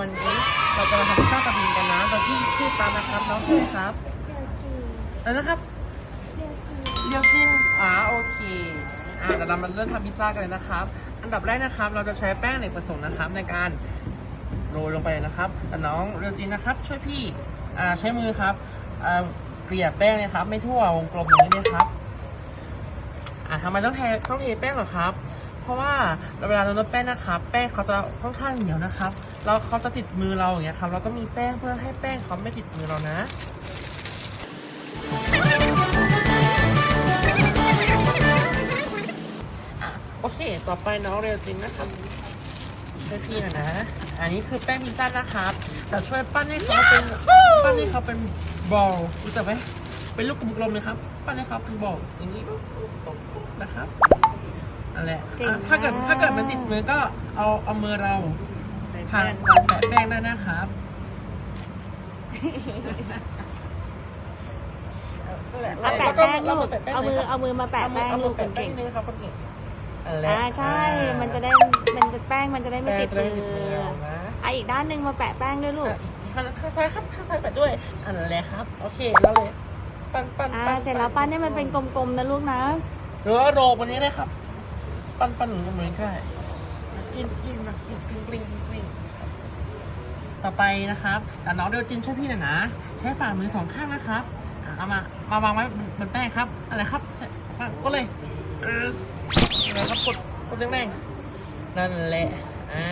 วันนี้เราจะมาทำข้าวกระบินกันนะโดยที่ชื่อตานะครับน้องชื่ออะไรครับอะไรนะครับเรียวจินอ๋าโอเคอ่าเดี๋ยวเรามาเริ่มทำพิซซ่ากันเลยนะครับ อันดับแรกนะครับ เราจะใช้แป้งในผสมนะครับ ในการโรยลงไปนะครับแต่น้องเรียวจินนะครับ ช่วยพี่อ่าใช้มือครับอ่าเกลี่ยแป้งนะครับ ไม่ทั่ววงกลมอย่างนี้นะครับอ่าทำไมต้องแทต้องเทแป้งหรอครับ เพราะว่าเวลาเราลดแป้งนะครับแป้งเขาจะค่อนข้างเหนียวนะครับแล้วเขาจะติดมือเราอย่างเงี้ยครับเราต้องมีแป้งเพื่อให้แป้งเขาไม่ติดมือเรานะอะโอเค ต่อไปน้องเรวจินนะครับช่วยพี่หน่อยนะ อันนี้คือแป้งพิซซ่านะครับเราช่วยปั้นให้เขาเป็นปั้นให้เขาเป็นบอลรู้จักไหมเป็นลูกกลมๆเลยครับ ปั้นให้เขาเป็นบอลอย่างนี้นะครับ นั่นแหละเก่งอะถ้าเกิดมาก ถ้าเกิดมันติดมือก็เอาเอามือเราทาแปะแป้งได้นะครับมาแปะแป้งลูก เอามือเอามือมาแปะเอามืแป้องเอามืลูอกแปะแป้เก่งงนิดนึงครับคนเก่งนั่นๆแหละอ่าใช่ มันจะได้ มันจะแป้งมันจะได้ไม่แป้งติดจะได้มืไม่ติดมืออเรานะอะอีกด้านหนึ่งมาแปะแป้งด้วยลูกอะอีกข้างข้างซ้ายครับข้างซ้ายแปะด้วยอันนั้นแหละครับ โอเคแล้วเลย ปั้นปั้นอ่าปั้นเสร็จแล้วปั้นให้มันเป็นกลมๆนะลูกนะ หรือว่าโรบวันนี้เลยครับ ปั้นปั้นหนูเหมือนกันกินกินนะกินกลิ้งกลิ้งกลิ้งกลิ้งต่อไปนะครับแต่น้องเดยวจินช่วยพี่หน่อยนะ ใช้ฝ่ามือสองข้างนะครับอะเอามามาวางไว้บนแป้งครับ อะไรครับใช่ปั้นก็เลยเอออะไรครับกดกดแรงๆนั่นแหละอ่า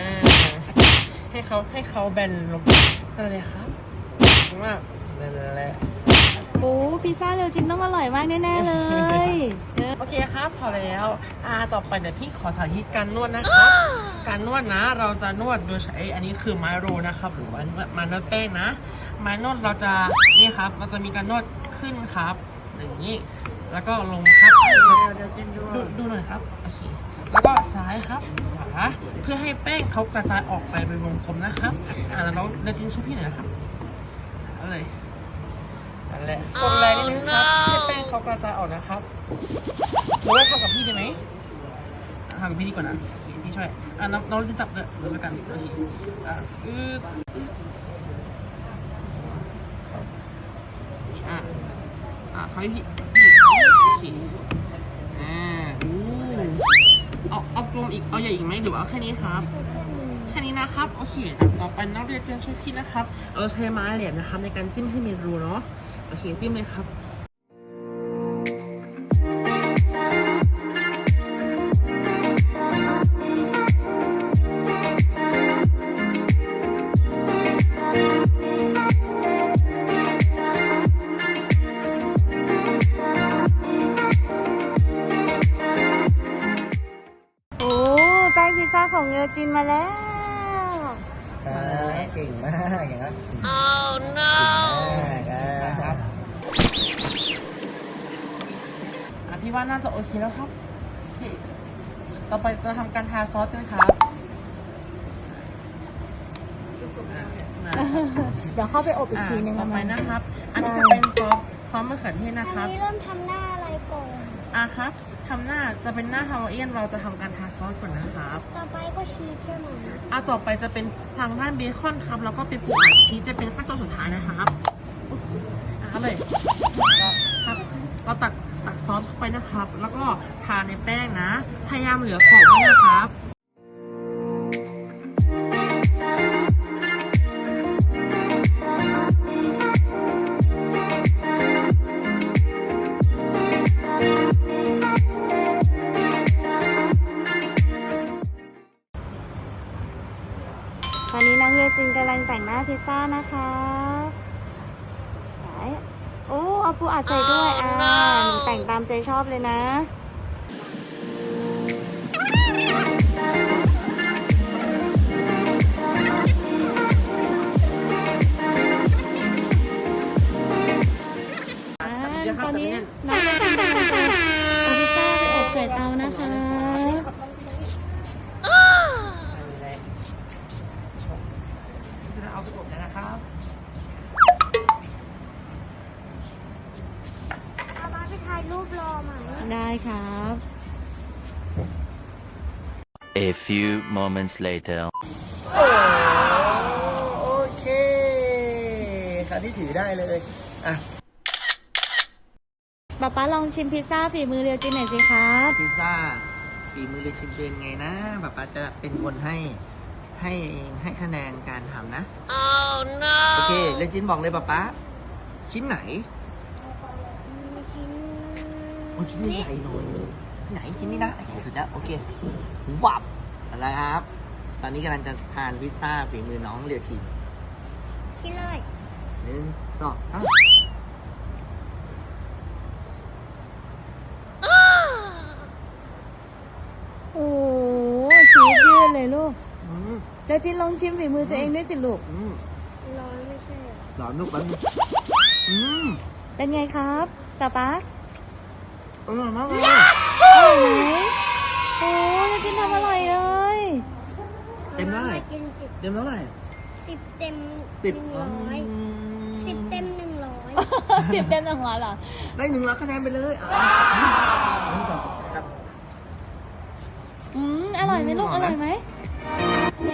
ให้เขาให้เขาแบนลงนั่นแหละครับขอบคุณมากนั่นแหละ ปูพิซซ่าเร็วจินต้องอร่อยมากแน่ๆเลยเออโอเคครับพอแล้วอ่าต่อไปเดี๋ยวพี่ขอสาธิตการนวดนะครับ การนวดนะ เราจะนวดโดยใช้อันนี้คือไม้โรลนะครับ หรือว่าไม้นวดแป้งนะไม้นวดเราจะนี่ครับ เราจะมีการนวดขึ้นครับอย่างนี้ แล้วก็ลงครับดูดูหน่อยครับโอเคแล้วก็ซ้ายครับขวาเพื่อให้แป้งเขากระจายออกไปเป็นวงกลมนะครับอ่าแล้วน้องเดยวจินช่วยพี่หน่อยนะครับเอาเลย นั่นแหละกดแรงนิดนึงครับให้แป้งเขากระจายออกนะครับหรือว่าทำกับพี่ได้ไหมทำกับพี่ดีกว่านะโอเคพี่ช่วยอะน้องน้องจะจับเลยเดี๋ยวแล้วกันโอเคอะอืออะอะเขาให้พี่พี่โอเคอ่าอู้เอาเอากลมอีกเอาใหญ่อีกไหมหรือว่าเอาแค่นี้ครับแค่นี้นะครับ โอเคต่อไปน้องเรียนเจนช่วยพี่นะครับ เราใช้ไม้เหลี่ยมนะครับในการจิ้มให้มีรูเนาะ โอเคจิ้มเลยครับโอ้แป้งพิซซ่าของเร็วจินมาแล้วใช่เก่งมากอย่างนั้น oh no เก่งมากอะอะพี่ว่าน่าจะโอเคแล้วครับโอเคต่อไปจะทำการทาซอสกันครับอะเดี๋ยวเข้าไปอบอีกอะทีนึงต่อนะไปมันนะครับ อันนี้ได้จะเป็นซอสซอสมะเขือเทศนะคอัรันบนี้เริ่มทำหน้าอะไรก่อน อะครับทำหน้าจะเป็นหน้าฮาวาเอียนเราจะทำการทาซอสก่อนนะครับต่อไปก็ชีสใช่ไหมอะต่อไปจะเป็นทางด้านเบคอนครับ แล้วก็เป็นปูอัดชีสจะเป็นขั้นตอนสุดท้ายนะครับ เลยครับเราตักตักซอสเข้าไปนะครับ แล้วก็ทาในแป้งนะ พยายามเหลือขอบด้วยนะครับตอนนี้น้องเรจินกำลังแต่งหน้าพิซซ่านะคะ ปูอัดใส่ด้วย อ่าหนูแต่งตามใจชอบเลยนะ ครับ A few moments later. โอเคคราวนี้ถือได้เลยอะป๊าป๊าลองชิมพิซซ่าฝีมือเรียวจินหน่อยสิครับ พิซซ่าฝีมือเรียนชิมเป็นไงนะป๊าป๊าจะเป็นคนให้ให้ให้คะแนนการทำนะโอเคเรียนจินบอกเลยป๊าป๊าชิ้นไหนมีชิ้น โอ้ชิ้นใหญ่ๆหน่อยชิ้นไหนชิ้นนี้นะโอเคสุดแล้วโอเควับอะไรครับ ตอนนี้กำลังจะทานพิซซ่าฝีมือน้องเรียวจินกินเลยหนึ่งสองอ้าวโอ้ชีสยืดเลยลูก อืมเรียวจินลองชิมฝีมือตัวเองด้วยสิลูก อืมร้อนไม่ใช่เหรอหลอนลูกแป๊บนึงอืมเป็นไงครับป๊าป๊า อร่อยมากเลยอร่อยไหมโอ้เรียวจินทำอร่อยเลยเต็มเท่าไหร่กินสิบเต็มเท่าไหร่สิบเต็มสิบหนึ่งร้อยสิบเต็มหนึ่งร้อยสิบเต็มหนึ่งร้อยเหรอได้หนึ่งร้อยคะแนนไปเลยอะนี่ก่อนจับอืมอร่อยไหมลูกอร่อยไหมอร่อยไหม